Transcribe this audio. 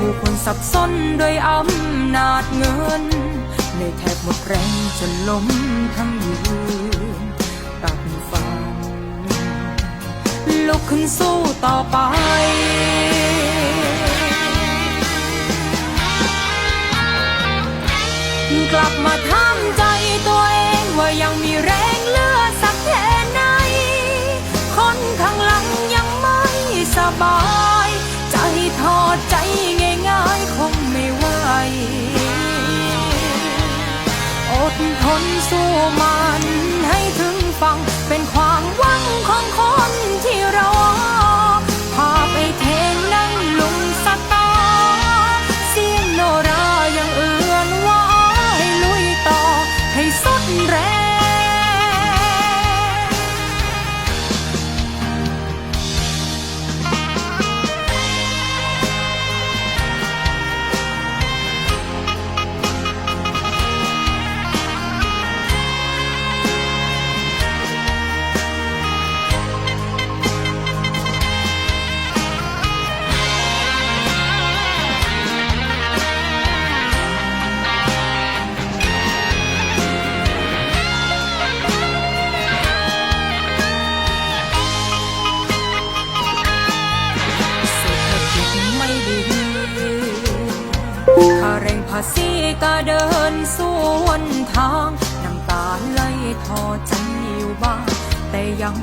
ผู้คนสับสนด้วยอำนาจเงินในแทบหมดแรงจนล้มทั้งยืนตัดฟันลุกขึ้นสู้ต่อไปกลับมาถามใจตัวเองว่ายังมีแรงเหลือสักแค่ไหน คนข้างหลังยังไม่สบาย คนสู้มันให้ถึงฟังเป็นความหวังของคนที่รอพาไปเทนนั่งลุงสตาเสียงโนรายังเอื้อนว่าให้ลุยต่อ ให้สุดแรง สีก็เดินสวนทาง น้ำตาไหลทอใจอยู่บ้าง แต่ยัง